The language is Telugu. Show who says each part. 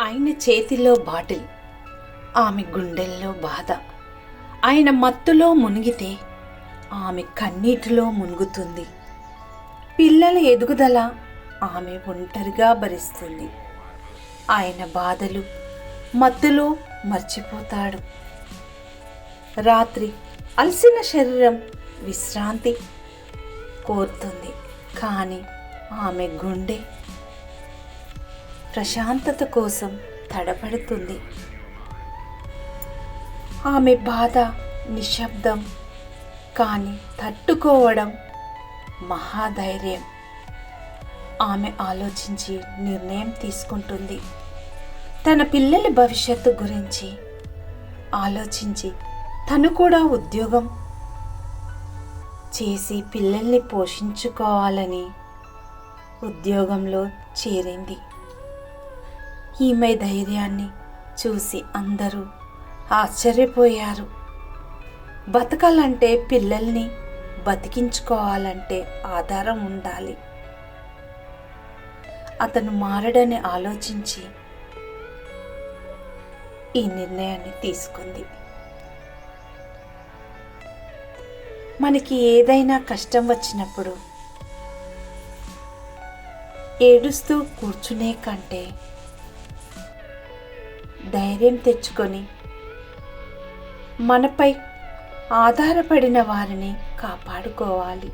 Speaker 1: ఆయన చేతిలో బాటిల్ ఆమె గుండెల్లో బాధ. ఆయన మత్తులో మునిగితే ఆమె కన్నీటిలో మునుగుతుంది. పిల్లల ఎదుగుదల ఆమె ఒంటరిగా భరిస్తుంది. ఆయన బాధలు మత్తులో మర్చిపోతాడు. రాత్రి అలసిన శరీరం విశ్రాంతి కోరుతుంది. కానీ ఆమె గుండె ప్రశాంతత కోసం తడబడుతుంది ఆమె బాధ నిశ్శబ్దం కానీ తట్టుకోవడం మహాధైర్యం. ఆమె ఆలోచించి నిర్ణయం తీసుకుంటుంది. తన పిల్లల భవిష్యత్తు గురించి ఆలోచించి తను కూడా ఉద్యోగం చేసి పిల్లల్ని పోషించుకోవాలని ఉద్యోగంలో చేరింది. ఈమె ధైర్యాన్ని చూసి అందరూ ఆశ్చర్యపోయారు. బతకాలంటే పిల్లల్ని బతికించుకోవాలంటే ఆధారం ఉండాలి. అతను మారడని ఆలోచించి ఈ నిర్ణయాన్ని తీసుకుంది. మనకి ఏదైనా కష్టం వచ్చినప్పుడు ఏడుస్తూ కూర్చునే కంటే ధైర్యం తెచ్చుకొని మనపై ఆధారపడిన వారిని కాపాడుకోవాలి.